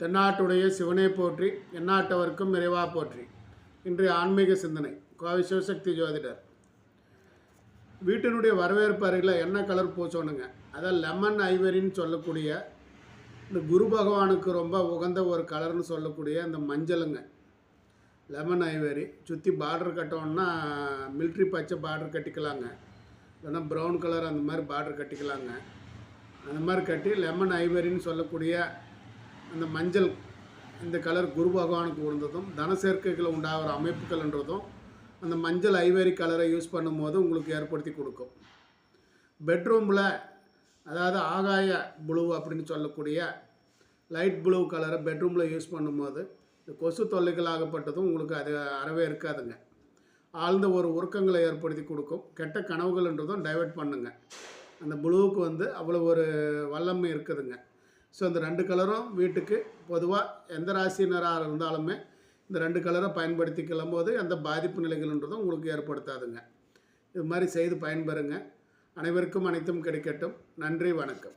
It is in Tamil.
தென்னாட்டுடைய சிவனை போற்றி எந்நாட்டவர்க்கும் நிறைவா போற்றி. இன்றைய ஆன்மீக சிந்தனை. கோவை சிவசக்தி ஜோதிடர். வீட்டினுடைய வரவேற்பு அறையில் என்ன கலர் பூசணுங்க அதான் லெமன் ஐவரின்னு சொல்லக்கூடிய இந்த குரு பகவானுக்கு ரொம்ப உகந்த ஒரு கலர்னு சொல்லக்கூடிய அந்த மஞ்சளுங்க. லெமன் ஐவரி சுற்றி பார்டர் கட்டோம்னா மில்ட்ரி பச்சை பார்டர் கட்டிக்கலாங்க. இல்லைன்னா ப்ரௌன் கலர் அந்த மாதிரி பார்டர் கட்டிக்கலாங்க. அந்த மாதிரி கட்டி லெமன் ஐவரின்னு சொல்லக்கூடிய இந்த மஞ்சள் இந்த கலர் குரு பகவானுக்கு உணர்ந்ததும் தன சேர்க்கைகள் உண்டாகிற அமைப்புகள்ன்றதும் அந்த மஞ்சள் ஐவேரி கலரை யூஸ் பண்ணும்போது உங்களுக்கு ஏற்படுத்தி கொடுக்கும். பெட்ரூமில் அதாவது ஆகாய ப்ளூ அப்படின்னு சொல்லக்கூடிய லைட் ப்ளூ கலரை பெட்ரூமில் யூஸ் பண்ணும்போது இந்த கொசு தொல்லைகள் ஆகப்பட்டதும் உங்களுக்கு அது அறவே இருக்காதுங்க. ஆழ்ந்த ஒரு உருக்கங்களை ஏற்படுத்தி கொடுக்கும். கெட்ட கனவுகள்ன்றதும் டைவெர்ட் பண்ணுங்க. அந்த ப்ளூவுக்கு வந்து அவ்வளோ ஒரு வல்லமை இருக்குதுங்க. ஸோ இந்த ரெண்டு கலரும் வீட்டுக்கு பொதுவாக எந்த ராசினராக இருந்தாலுமே இந்த ரெண்டு கலரை பயன்படுத்திக்கலாம் போது எந்த பாதிப்பு நிலைகள்ன்றதும் உங்களுக்கு ஏற்படுத்தாதுங்க. இது மாதிரி செய்து பயன்பெறுங்க. அனைவருக்கும் அனைத்தும் கிடைக்கட்டும். நன்றி வணக்கம்.